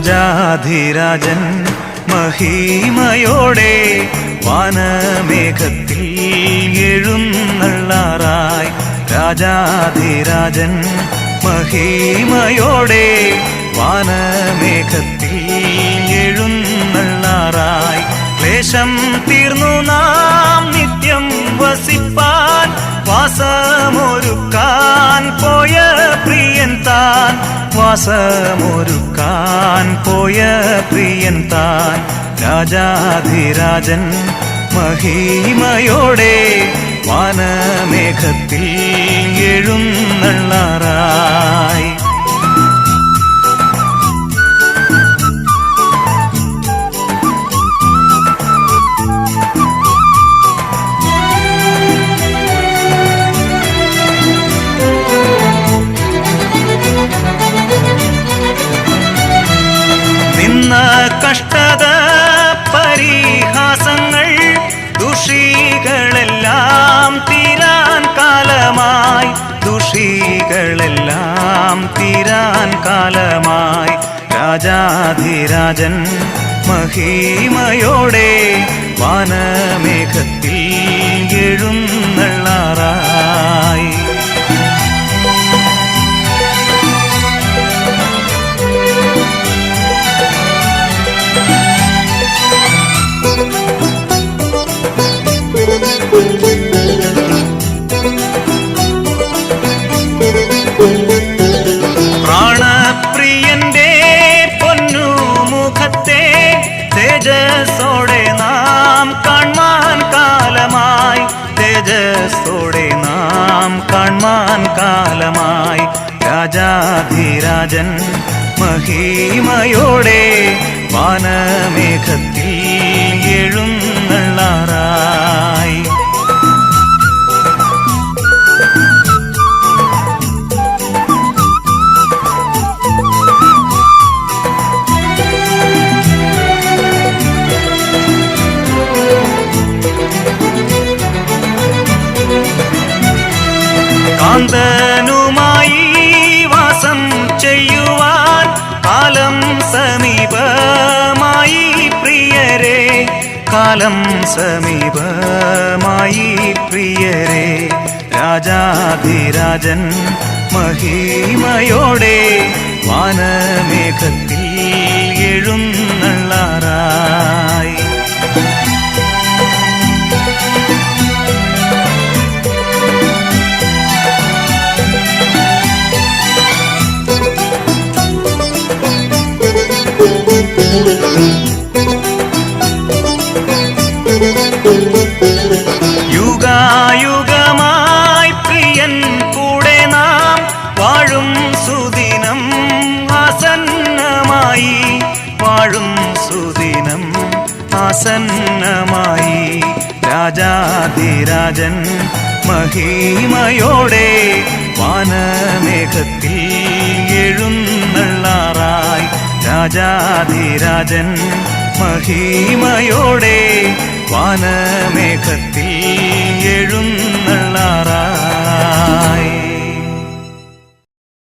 രാജാധിരാജൻ മഹിമയോടെ വാനമേഘത്തിൽ എഴുന്നള്ളാറായി. രാജാധിരാജൻ മഹിമയോടെ വാനമേഘത്തിൽ എഴുന്നള്ളാറായി. ക്ലേശം തീർന്നു നാം നിത്യം വസിപ്പാൻ വാസമൊരുക്കാൻ പോയ പ്രിയൻ വാസമൊരുക്കാൻ പോയ പ്രിയൻ താൻ രാജാധിരാജൻ മഹിമയോടെ വാനമേഘത്തിൽ എഴുന്നള്ളാറായി തീരാൻ കാലമായി. രാജാധിരാജൻ മഹിമയോടെ വാനമേഘത്തിൽ പ്രാണപ്രിയന്റെ പൊന്നു മുഖത്തെ തേജസ്സോടെ നാം കാൺമാൻ കാലമായി. തേജസ്സോടെ നാം കാൺമാൻ കാലമായി. രാജാധിരാജൻ മഹിമയോടെ വാനമേഘത്തിൽ എഴുന്നള്ളാറായി കാലം സമീപമായി പ്രിയരെ. രാജാധിരാജൻ മഹിമയോടെ വാനമേഘത്തിൽ വാഴും സുദിനം ആസന്നമായി. രാജാതിരാജൻ മഹിമയോടെ വാനമേഘത്തിൽ എഴുന്നള്ളാറായി. രാജാതിരാജൻ മഹിമയോടെ വാനമേഘത്തിൽ